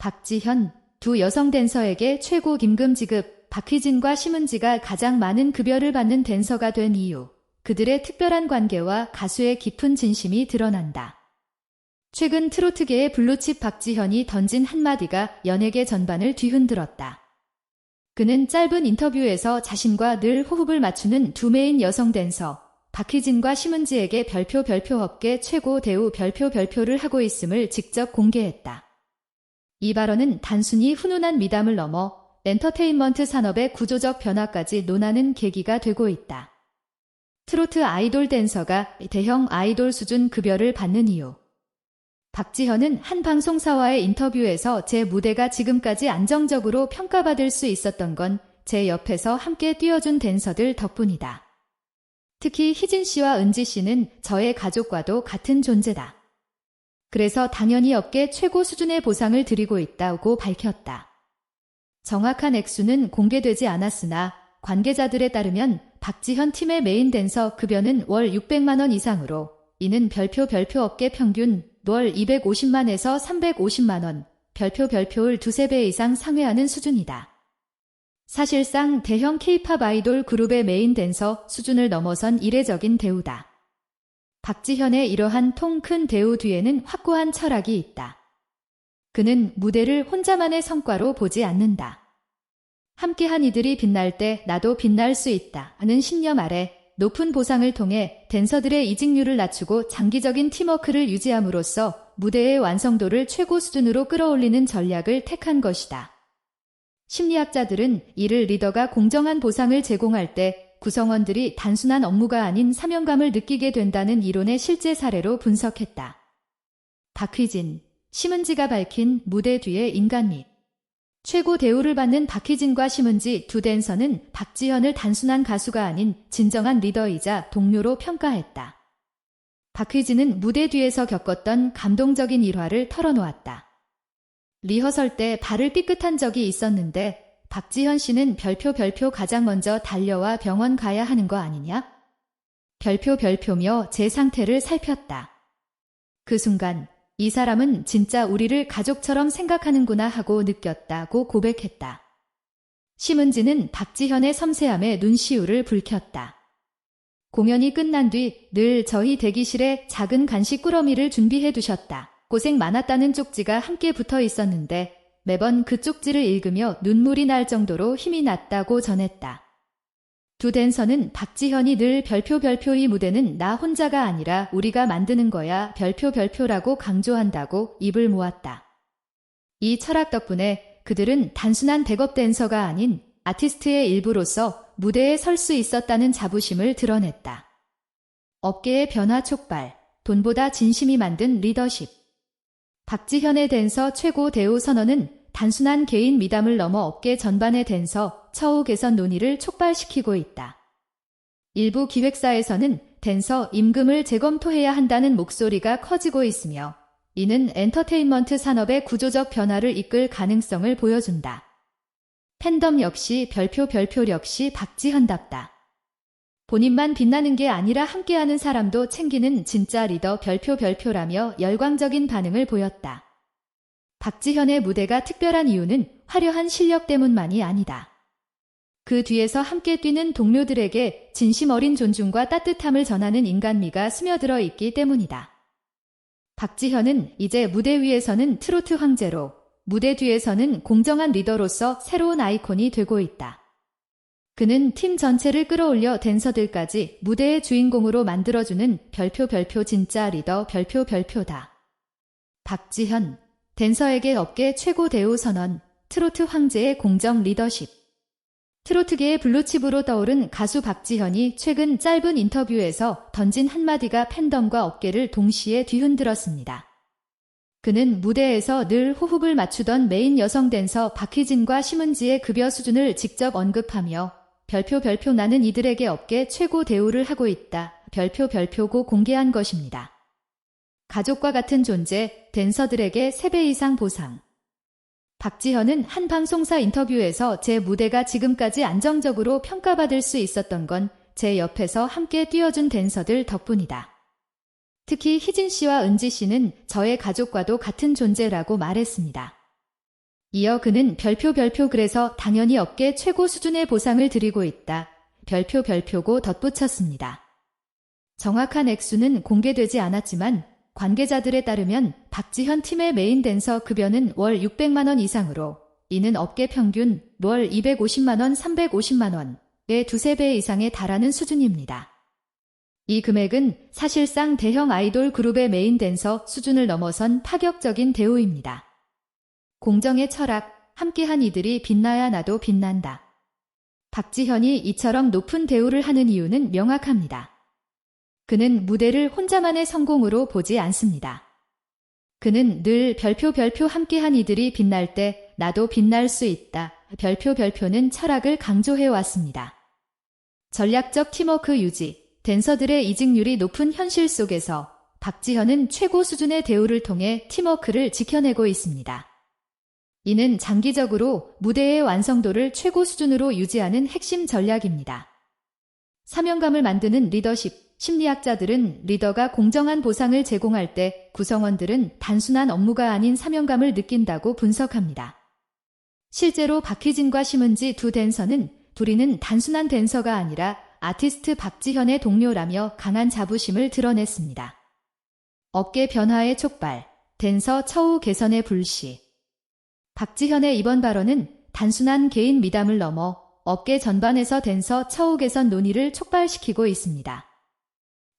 박지현, 두 여성 댄서에게 최고 김금 지급, 박희진과 심은지가 가장 많은 급여를 받는 댄서가 된 이유, 그들의 특별한 관계와 가수의 깊은 진심이 드러난다. 최근 트로트계의 블루칩 박지현이 던진 한마디가 연예계 전반을 뒤흔들었다. 그는 짧은 인터뷰에서 자신과 늘 호흡을 맞추는 두 메인 여성 댄서, 박희진과 심은지에게 별표 별표 업계 최고 대우 별표 별표를 하고 있음을 직접 공개했다. 이 발언은 단순히 훈훈한 미담을 넘어 엔터테인먼트 산업의 구조적 변화까지 논하는 계기가 되고 있다. 트로트 아이돌 댄서가 대형 아이돌 수준 급여를 받는 이유. 박지현은 한 방송사와의 인터뷰에서 제 무대가 지금까지 안정적으로 평가받을 수 있었던 건 제 옆에서 함께 뛰어준 댄서들 덕분이다. 특히 희진 씨와 은지 씨는 저의 가족과도 같은 존재다. 그래서 당연히 업계 최고 수준의 보상을 드리고 있다고 밝혔다. 정확한 액수는 공개되지 않았으나 관계자들에 따르면 박지현 팀의 메인 댄서 급여는 월 600만원 이상으로 이는 별표 별표 업계 평균 월 250만에서 350만원, 별표 별표를 두세 배 이상 상회하는 수준이다. 사실상 대형 케이팝 아이돌 그룹의 메인 댄서 수준을 넘어선 이례적인 대우다. 박지현의 이러한 통 큰 대우 뒤에는 확고한 철학이 있다. 그는 무대를 혼자만의 성과로 보지 않는다. 함께한 이들이 빛날 때 나도 빛날 수 있다 하는 신념 아래 높은 보상을 통해 댄서들의 이직률을 낮추고 장기적인 팀워크를 유지함으로써 무대의 완성도를 최고 수준으로 끌어올리는 전략을 택한 것이다. 심리학자들은 이를 리더가 공정한 보상을 제공할 때 구성원들이 단순한 업무가 아닌 사명감을 느끼게 된다는 이론의 실제 사례로 분석했다. 박휘진, 심은지가 밝힌 무대 뒤의 인간 및 최고 대우를 받는 박희진과 심은지 두 댄서는 박지현을 단순한 가수가 아닌 진정한 리더이자 동료로 평가했다. 박희진은 무대 뒤에서 겪었던 감동적인 일화를 털어놓았다. 리허설 때 발을 삐끗한 적이 있었는데 박지현 씨는 별표 별표 가장 먼저 달려와 병원 가야 하는 거 아니냐? 별표 별표며 제 상태를 살폈다. 그 순간 이 사람은 진짜 우리를 가족처럼 생각하는구나 하고 느꼈다고 고백했다. 심은지는 박지현의 섬세함에 눈시울을 붉혔다. 공연이 끝난 뒤 늘 저희 대기실에 작은 간식 꾸러미를 준비해 두셨다. 고생 많았다는 쪽지가 함께 붙어 있었는데 매번 그 쪽지를 읽으며 눈물이 날 정도로 힘이 났다고 전했다. 두 댄서는 박지현이 늘 별표 별표 이 무대는 나 혼자가 아니라 우리가 만드는 거야 별표 별표라고 강조한다고 입을 모았다. 이 철학 덕분에 그들은 단순한 백업 댄서가 아닌 아티스트의 일부로서 무대에 설 수 있었다는 자부심을 드러냈다. 업계의 변화 촉발, 돈보다 진심이 만든 리더십. 박지현의 댄서 최고 대우 선언은 단순한 개인 미담을 넘어 업계 전반의 댄서, 처우 개선 논의를 촉발시키고 있다. 일부 기획사에서는 댄서 임금을 재검토해야 한다는 목소리가 커지고 있으며 이는 엔터테인먼트 산업의 구조적 변화를 이끌 가능성을 보여준다. 팬덤 역시 별표 별표 역시 박지현답다. 본인만 빛나는 게 아니라 함께하는 사람도 챙기는 진짜 리더 별표 별표라며 열광적인 반응을 보였다. 박지현의 무대가 특별한 이유는 화려한 실력 때문만이 아니다. 그 뒤에서 함께 뛰는 동료들에게 진심 어린 존중과 따뜻함을 전하는 인간미가 스며들어 있기 때문이다. 박지현은 이제 무대 위에서는 트로트 황제로, 무대 뒤에서는 공정한 리더로서 새로운 아이콘이 되고 있다. 그는 팀 전체를 끌어올려 댄서들까지 무대의 주인공으로 만들어주는 별표 별표 진짜 리더 별표 별표다. 박지현 댄서에게 업계 최고 대우 선언, 트로트 황제의 공정 리더십. 트로트계의 블루칩으로 떠오른 가수 박지현이 최근 짧은 인터뷰에서 던진 한마디가 팬덤과 업계를 동시에 뒤흔들었습니다. 그는 무대에서 늘 호흡을 맞추던 메인 여성 댄서 박희진과 심은지의 급여 수준을 직접 언급하며 별표 별표 나는 이들에게 업계 최고 대우를 하고 있다. 별표 별표고 공개한 것입니다. 가족과 같은 존재, 댄서들에게 3배 이상 보상. 박지현은 한 방송사 인터뷰에서 제 무대가 지금까지 안정적으로 평가받을 수 있었던 건 제 옆에서 함께 뛰어준 댄서들 덕분이다. 특히 희진 씨와 은지 씨는 저의 가족과도 같은 존재라고 말했습니다. 이어 그는 별표 별표 그래서 당연히 업계 최고 수준의 보상을 드리고 있다. 별표 별표고 덧붙였습니다. 정확한 액수는 공개되지 않았지만 관계자들에 따르면 박지현 팀의 메인 댄서 급여는 월 600만원 이상으로 이는 업계 평균 월 250만원, 350만원의 두세 배 이상에 달하는 수준입니다. 이 금액은 사실상 대형 아이돌 그룹의 메인 댄서 수준을 넘어선 파격적인 대우입니다. 공정의 철학, 함께한 이들이 빛나야 나도 빛난다. 박지현이 이처럼 높은 대우를 하는 이유는 명확합니다. 그는 무대를 혼자만의 성공으로 보지 않습니다. 그는 늘 별표 별표 함께한 이들이 빛날 때 나도 빛날 수 있다. 별표 별표는 철학을 강조해 왔습니다. 전략적 팀워크 유지, 댄서들의 이직률이 높은 현실 속에서 박지현은 최고 수준의 대우를 통해 팀워크를 지켜내고 있습니다. 이는 장기적으로 무대의 완성도를 최고 수준으로 유지하는 핵심 전략입니다. 사명감을 만드는 리더십, 심리학자들은 리더가 공정한 보상을 제공할 때 구성원들은 단순한 업무가 아닌 사명감을 느낀다고 분석합니다. 실제로 박희진과 심은지 두 댄서는 둘이는 단순한 댄서가 아니라 아티스트 박지현의 동료라며 강한 자부심을 드러냈습니다. 어깨 변화의 촉발, 댄서 처우 개선의 불씨. 박지현의 이번 발언은 단순한 개인 미담을 넘어 업계 전반에서 댄서 처우 개선 논의를 촉발시키고 있습니다.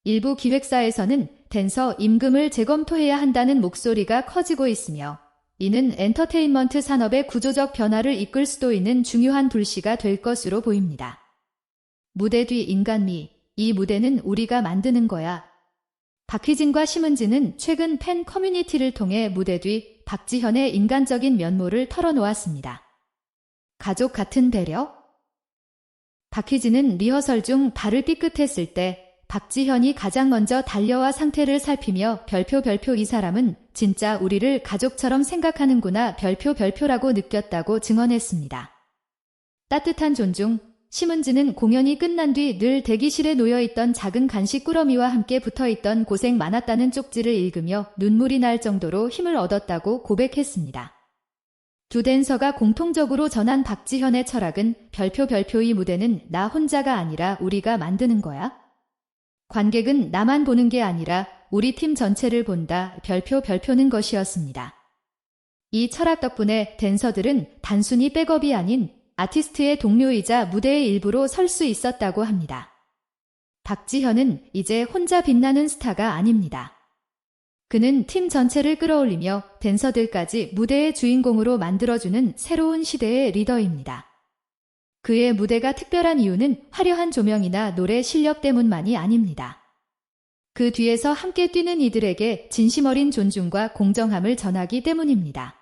일부 기획사에서는 댄서 임금을 재검토해야 한다는 목소리가 커지고 있으며 이는 엔터테인먼트 산업의 구조적 변화를 이끌 수도 있는 중요한 불씨가 될 것으로 보입니다. 무대 뒤 인간미, 이 무대는 우리가 만드는 거야. 박희진과 심은지는 최근 팬 커뮤니티를 통해 무대 뒤 박지현의 인간적인 면모를 털어놓았습니다. 가족 같은 배려? 박희진은 리허설 중 발을 삐끗했을 때 박지현이 가장 먼저 달려와 상태를 살피며 별표 별표 이 사람은 진짜 우리를 가족처럼 생각하는구나 별표 별표라고 느꼈다고 증언했습니다. 따뜻한 존중, 심은지는 공연이 끝난 뒤 늘 대기실에 놓여있던 작은 간식 꾸러미와 함께 붙어있던 고생 많았다는 쪽지를 읽으며 눈물이 날 정도로 힘을 얻었다고 고백했습니다. 두 댄서가 공통적으로 전한 박지현의 철학은 별표 별표의 무대는 나 혼자가 아니라 우리가 만드는 거야. 관객은 나만 보는 게 아니라 우리 팀 전체를 본다 별표 별표는 것이었습니다. 이 철학 덕분에 댄서들은 단순히 백업이 아닌 아티스트의 동료이자 무대의 일부로 설 수 있었다고 합니다. 박지현은 이제 혼자 빛나는 스타가 아닙니다. 그는 팀 전체를 끌어올리며 댄서들까지 무대의 주인공으로 만들어주는 새로운 시대의 리더입니다. 그의 무대가 특별한 이유는 화려한 조명이나 노래 실력 때문만이 아닙니다. 그 뒤에서 함께 뛰는 이들에게 진심 어린 존중과 공정함을 전하기 때문입니다.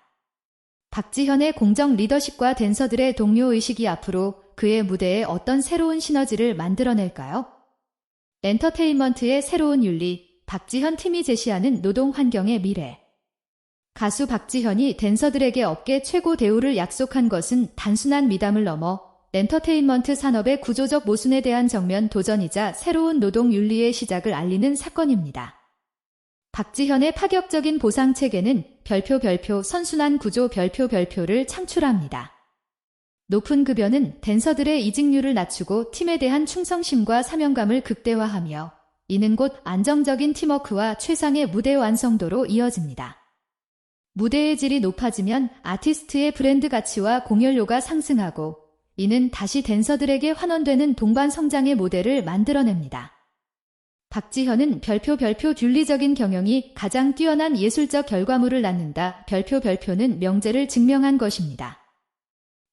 박지현의 공정 리더십과 댄서들의 동료의식이 앞으로 그의 무대에 어떤 새로운 시너지를 만들어낼까요? 엔터테인먼트의 새로운 윤리, 박지현 팀이 제시하는 노동 환경의 미래. 가수 박지현이 댄서들에게 업계 최고 대우를 약속한 것은 단순한 미담을 넘어 엔터테인먼트 산업의 구조적 모순에 대한 정면 도전이자 새로운 노동 윤리의 시작을 알리는 사건입니다. 박지현의 파격적인 보상 체계는 별표 별표 선순환 구조 별표 별표를 창출합니다. 높은 급여는 댄서들의 이직률을 낮추고 팀에 대한 충성심과 사명감을 극대화하며 이는 곧 안정적인 팀워크와 최상의 무대 완성도로 이어집니다. 무대의 질이 높아지면 아티스트의 브랜드 가치와 공연료가 상승하고 이는 다시 댄서들에게 환원되는 동반 성장의 모델을 만들어냅니다. 박지현은 별표 별표 듀리적인 경영이 가장 뛰어난 예술적 결과물을 낳는다. 별표 별표는 명제를 증명한 것입니다.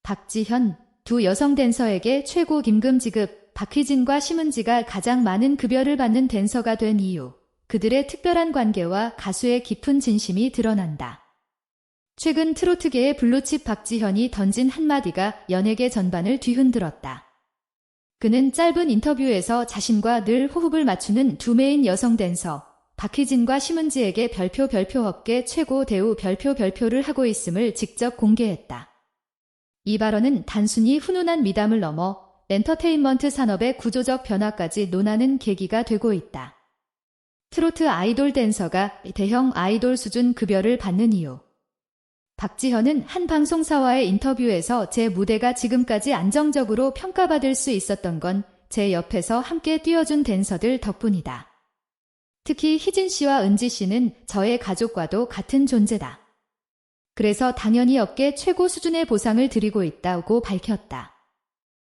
박지현, 두 여성 댄서에게 최고 김금 지급, 박희진과 심은지가 가장 많은 급여를 받는 댄서가 된 이유, 그들의 특별한 관계와 가수의 깊은 진심이 드러난다. 최근 트로트계의 블루칩 박지현이 던진 한마디가 연예계 전반을 뒤흔들었다. 그는 짧은 인터뷰에서 자신과 늘 호흡을 맞추는 두 메인 여성 댄서 박희진과 심은지에게 별표 별표 업계 최고 대우 별표 별표를 하고 있음을 직접 공개했다. 이 발언은 단순히 훈훈한 미담을 넘어 엔터테인먼트 산업의 구조적 변화까지 논하는 계기가 되고 있다. 트로트 아이돌 댄서가 대형 아이돌 수준 급여를 받는 이유 박지현은 한 방송사와의 인터뷰에서 제 무대가 지금까지 안정적으로 평가받을 수 있었던 건 제 옆에서 함께 뛰어준 댄서들 덕분이다. 특히 희진 씨와 은지 씨는 저의 가족과도 같은 존재다. 그래서 당연히 업계 최고 수준의 보상을 드리고 있다고 밝혔다.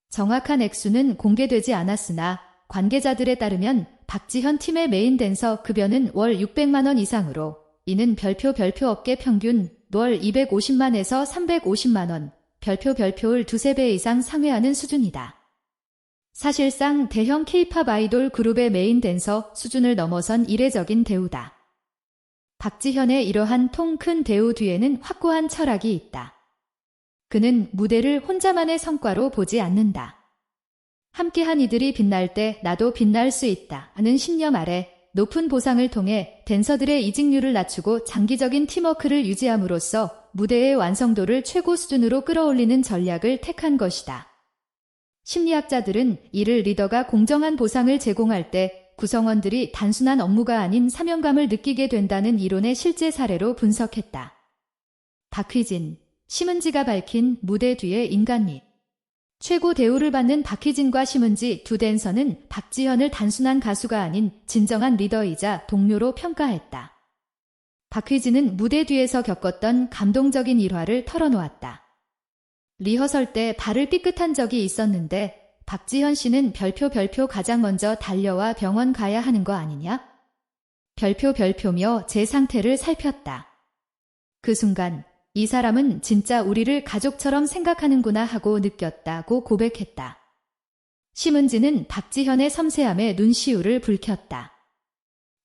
정확한 액수는 공개되지 않았으나 관계자들에 따르면 박지현 팀의 메인 댄서 급여는 월 600만 원 이상으로 이는 별표 별표 업계 평균 월 250만에서 350만 원, 별표 별표를 두세 배 이상 상회하는 수준이다. 사실상 대형 케이팝 아이돌 그룹의 메인 댄서 수준을 넘어선 이례적인 대우다. 박지현의 이러한 통 큰 대우 뒤에는 확고한 철학이 있다. 그는 무대를 혼자만의 성과로 보지 않는다. 함께한 이들이 빛날 때 나도 빛날 수 있다 하는 신념 아래 높은 보상을 통해 댄서들의 이직률을 낮추고 장기적인 팀워크를 유지함으로써 무대의 완성도를 최고 수준으로 끌어올리는 전략을 택한 것이다. 심리학자들은 이를 리더가 공정한 보상을 제공할 때 구성원들이 단순한 업무가 아닌 사명감을 느끼게 된다는 이론의 실제 사례로 분석했다. 박휘진, 심은지가 밝힌 무대 뒤의 인간 및 최고 대우를 받는 박희진과 심은지 두 댄서는 박지현을 단순한 가수가 아닌 진정한 리더이자 동료로 평가했다. 박희진은 무대 뒤에서 겪었던 감동적인 일화를 털어놓았다. 리허설 때 발을 삐끗한 적이 있었는데 박지현 씨는 별표 별표 가장 먼저 달려와 병원 가야 하는 거 아니냐? 별표 별표며 제 상태를 살폈다. 그 순간 이 사람은 진짜 우리를 가족처럼 생각하는구나 하고 느꼈다고 고백했다. 심은지는 박지현의 섬세함에 눈시울을 붉혔다.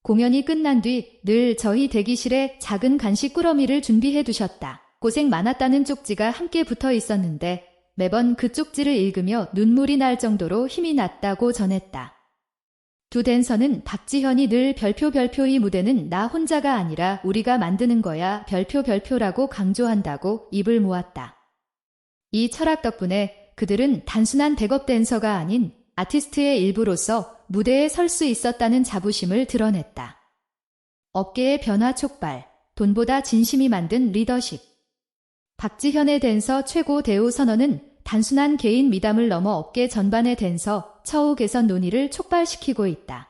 공연이 끝난 뒤 늘 저희 대기실에 작은 간식 꾸러미를 준비해 두셨다. 고생 많았다는 쪽지가 함께 붙어 있었는데 매번 그 쪽지를 읽으며 눈물이 날 정도로 힘이 났다고 전했다. 두 댄서는 박지현이 늘 별표 별표 이 무대는 나 혼자가 아니라 우리가 만드는 거야 별표 별표라고 강조한다고 입을 모았다. 이 철학 덕분에 그들은 단순한 백업 댄서가 아닌 아티스트의 일부로서 무대에 설 수 있었다는 자부심을 드러냈다. 업계의 변화 촉발, 돈보다 진심이 만든 리더십. 박지현의 댄서 최고 대우 선언은 단순한 개인 미담을 넘어 업계 전반의 댄서 처우 개선 논의를 촉발시키고 있다.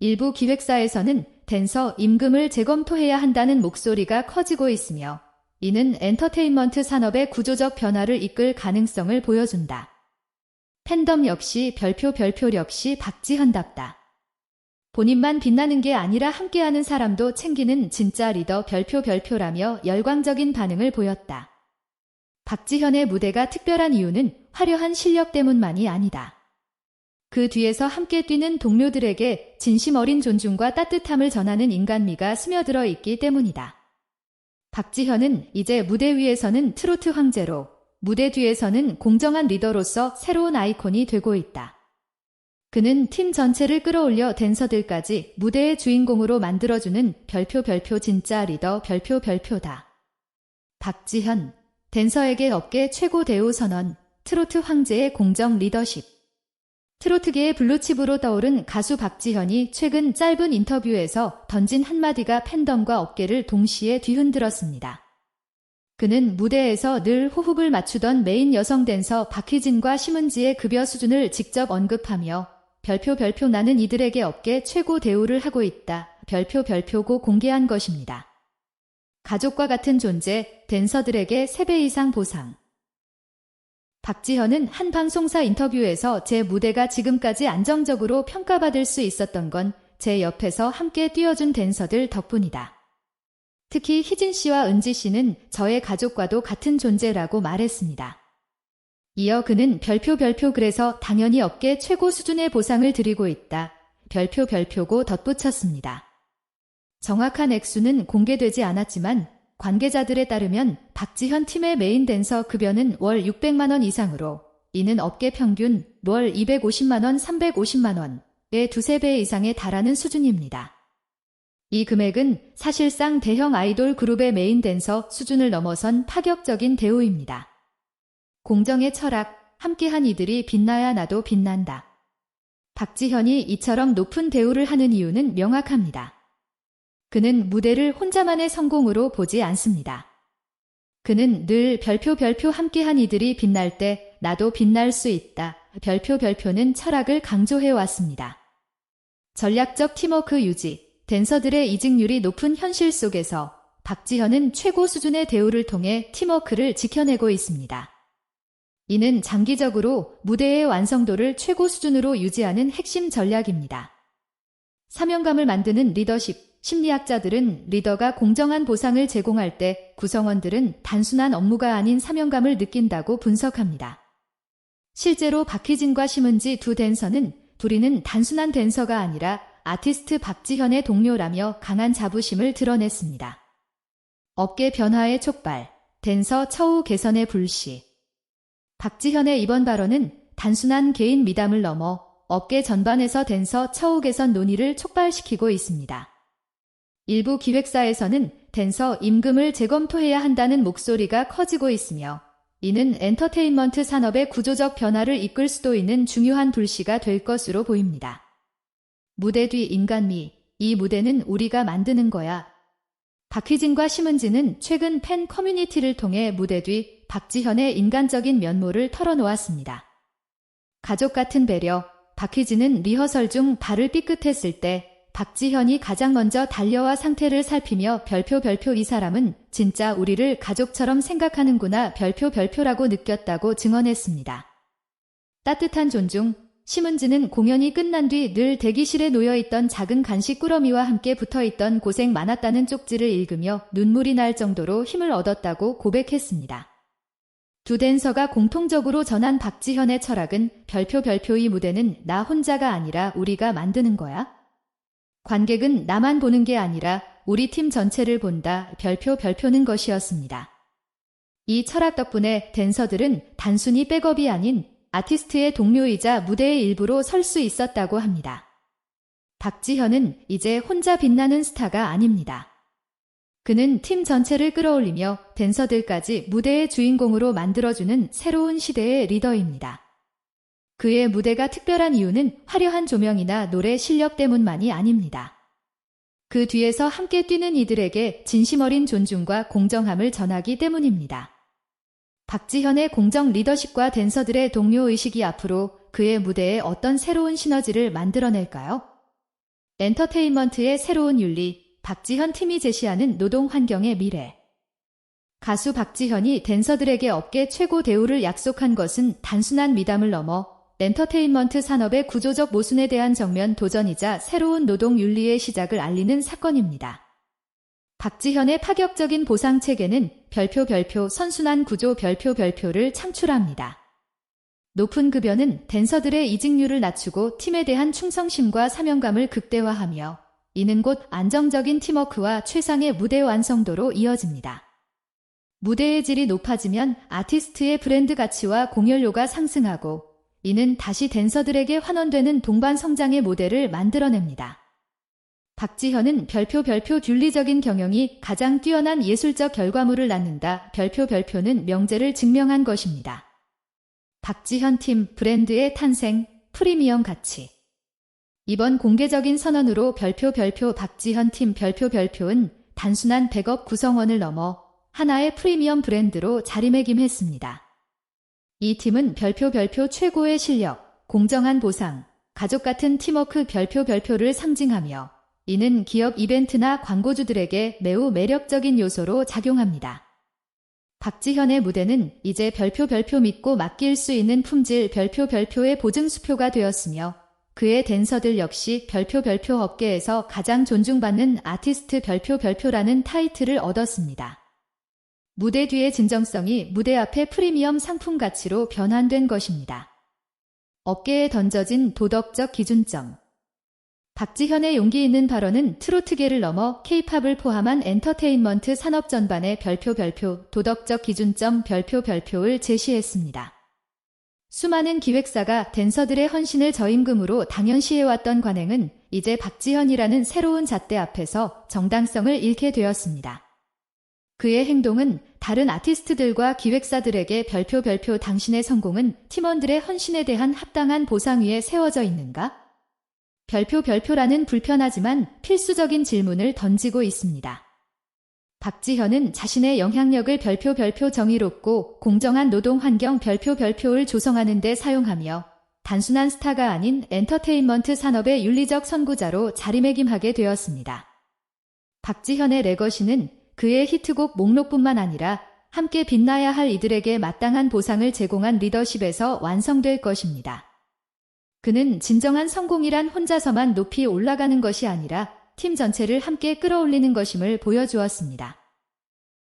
일부 기획사에서는 댄서 임금을 재검토해야 한다는 목소리가 커지고 있으며 이는 엔터테인먼트 산업의 구조적 변화를 이끌 가능성을 보여준다. 팬덤 역시 별표 별표 역시 박지현답다. 본인만 빛나는 게 아니라 함께하는 사람도 챙기는 진짜 리더 별표 별표라며 열광적인 반응을 보였다. 박지현의 무대가 특별한 이유는 화려한 실력 때문만이 아니다. 그 뒤에서 함께 뛰는 동료들에게 진심 어린 존중과 따뜻함을 전하는 인간미가 스며들어 있기 때문이다. 박지현은 이제 무대 위에서는 트로트 황제로, 무대 뒤에서는 공정한 리더로서 새로운 아이콘이 되고 있다. 그는 팀 전체를 끌어올려 댄서들까지 무대의 주인공으로 만들어주는 별표 별표 진짜 리더 별표 별표다. 박지현, 댄서에게 업계 최고 대우 선언, 트로트 황제의 공정 리더십. 트로트계의 블루칩으로 떠오른 가수 박지현이 최근 짧은 인터뷰에서 던진 한마디가 팬덤과 업계를 동시에 뒤흔들었습니다. 그는 무대에서 늘 호흡을 맞추던 메인 여성 댄서 박희진과 심은지의 급여 수준을 직접 언급하며 별표 별표 나는 이들에게 업계 최고 대우를 하고 있다. 별표 별표고 공개한 것입니다. 가족과 같은 존재, 댄서들에게 3배 이상 보상. 박지현은 한 방송사 인터뷰에서 제 무대가 지금까지 안정적으로 평가받을 수 있었던 건 제 옆에서 함께 뛰어준 댄서들 덕분이다. 특히 희진 씨와 은지 씨는 저의 가족과도 같은 존재라고 말했습니다. 이어 그는 별표 별표 그래서 당연히 업계 최고 수준의 보상을 드리고 있다. 별표 별표고 덧붙였습니다. 정확한 액수는 공개되지 않았지만 관계자들에 따르면 박지현 팀의 메인 댄서 급여는 월 600만 원 이상으로 이는 업계 평균 월 250만 원, 350만 원의 두세 배 이상에 달하는 수준입니다. 이 금액은 사실상 대형 아이돌 그룹의 메인 댄서 수준을 넘어선 파격적인 대우입니다. 공정의 철학, 함께한 이들이 빛나야 나도 빛난다. 박지현이 이처럼 높은 대우를 하는 이유는 명확합니다. 그는 무대를 혼자만의 성공으로 보지 않습니다. 그는 늘 별표 별표 함께한 이들이 빛날 때 나도 빛날 수 있다. 별표 별표는 철학을 강조해 왔습니다. 전략적 팀워크 유지, 댄서들의 이직률이 높은 현실 속에서 박지현은 최고 수준의 대우를 통해 팀워크를 지켜내고 있습니다. 이는 장기적으로 무대의 완성도를 최고 수준으로 유지하는 핵심 전략입니다. 사명감을 만드는 리더십, 심리학자들은 리더가 공정한 보상을 제공할 때 구성원들은 단순한 업무가 아닌 사명감을 느낀다고 분석합니다. 실제로 박희진과 심은지 두 댄서는 둘이는 단순한 댄서가 아니라 아티스트 박지현의 동료라며 강한 자부심을 드러냈습니다. 어깨 변화의 촉발, 댄서 처우 개선의 불씨. 박지현의 이번 발언은 단순한 개인 미담을 넘어 업계 전반에서 댄서 처우 개선 논의를 촉발시키고 있습니다. 일부 기획사에서는 댄서 임금을 재검토해야 한다는 목소리가 커지고 있으며 이는 엔터테인먼트 산업의 구조적 변화를 이끌 수도 있는 중요한 불씨가 될 것으로 보입니다. 무대 뒤 인간미, 이 무대는 우리가 만드는 거야. 박희진과 심은지는 최근 팬 커뮤니티를 통해 무대 뒤 박지현의 인간적인 면모를 털어놓았습니다. 가족 같은 배려, 박희진은 리허설 중 발을 삐끗했을 때 박지현이 가장 먼저 달려와 상태를 살피며 별표 별표 이 사람은 진짜 우리를 가족처럼 생각하는구나 별표 별표라고 느꼈다고 증언했습니다. 따뜻한 존중, 심은지는 공연이 끝난 뒤 늘 대기실에 놓여있던 작은 간식 꾸러미와 함께 붙어있던 고생 많았다는 쪽지를 읽으며 눈물이 날 정도로 힘을 얻었다고 고백했습니다. 두 댄서가 공통적으로 전한 박지현의 철학은 별표 별표의 무대는 나 혼자가 아니라 우리가 만드는 거야. 관객은 나만 보는 게 아니라 우리 팀 전체를 본다 별표 별표는 것이었습니다. 이 철학 덕분에 댄서들은 단순히 백업이 아닌 아티스트의 동료이자 무대의 일부로 설 수 있었다고 합니다. 박지현은 이제 혼자 빛나는 스타가 아닙니다. 그는 팀 전체를 끌어올리며 댄서들까지 무대의 주인공으로 만들어주는 새로운 시대의 리더입니다. 그의 무대가 특별한 이유는 화려한 조명이나 노래 실력 때문만이 아닙니다. 그 뒤에서 함께 뛰는 이들에게 진심 어린 존중과 공정함을 전하기 때문입니다. 박지현의 공정 리더십과 댄서들의 동료 의식이 앞으로 그의 무대에 어떤 새로운 시너지를 만들어낼까요? 엔터테인먼트의 새로운 윤리, 박지현 팀이 제시하는 노동 환경의 미래. 가수 박지현이 댄서들에게 업계 최고 대우를 약속한 것은 단순한 미담을 넘어 엔터테인먼트 산업의 구조적 모순에 대한 정면 도전이자 새로운 노동 윤리의 시작을 알리는 사건입니다. 박지현의 파격적인 보상 체계는 별표 별표 선순환 구조 별표 별표를 창출합니다. 높은 급여는 댄서들의 이직률을 낮추고 팀에 대한 충성심과 사명감을 극대화하며 이는 곧 안정적인 팀워크와 최상의 무대 완성도로 이어집니다. 무대의 질이 높아지면 아티스트의 브랜드 가치와 공연료가 상승하고 이는 다시 댄서들에게 환원되는 동반 성장의 모델을 만들어냅니다. 박지현은 별표 별표 균리적인 경영이 가장 뛰어난 예술적 결과물을 낳는다. 별표 별표는 명제를 증명한 것입니다. 박지현 팀 브랜드의 탄생, 프리미엄 가치. 이번 공개적인 선언으로 별표 별표 박지현 팀 별표 별표는 단순한 백업 구성원을 넘어 하나의 프리미엄 브랜드로 자리매김했습니다. 이 팀은 별표 별표 최고의 실력, 공정한 보상, 가족 같은 팀워크 별표 별표를 상징하며 이는 기업 이벤트나 광고주들에게 매우 매력적인 요소로 작용합니다. 박지현의 무대는 이제 별표 별표 믿고 맡길 수 있는 품질 별표 별표의 보증 수표가 되었으며 그의 댄서들 역시 별표 별표 업계에서 가장 존중받는 아티스트 별표 별표라는 타이틀을 얻었습니다. 무대 뒤의 진정성이 무대 앞의 프리미엄 상품 가치로 변환된 것입니다. 업계에 던져진 도덕적 기준점 박지현의 용기 있는 발언은 트로트계를 넘어 케이팝을 포함한 엔터테인먼트 산업 전반의 별표 별표 도덕적 기준점 별표 별표를 제시했습니다. 수많은 기획사가 댄서들의 헌신을 저임금으로 당연시해왔던 관행은 이제 박지현이라는 새로운 잣대 앞에서 정당성을 잃게 되었습니다. 그의 행동은 다른 아티스트들과 기획사들에게 별표 별표 당신의 성공은 팀원들의 헌신에 대한 합당한 보상 위에 세워져 있는가? 별표 별표라는 불편하지만 필수적인 질문을 던지고 있습니다. 박지현은 자신의 영향력을 별표 별표 정의롭고 공정한 노동 환경 별표 별표를 조성하는 데 사용하며 단순한 스타가 아닌 엔터테인먼트 산업의 윤리적 선구자로 자리매김하게 되었습니다. 박지현의 레거시는 그의 히트곡 목록뿐만 아니라 함께 빛나야 할 이들에게 마땅한 보상을 제공한 리더십에서 완성될 것입니다. 그는 진정한 성공이란 혼자서만 높이 올라가는 것이 아니라 팀 전체를 함께 끌어올리는 것임을 보여주었습니다.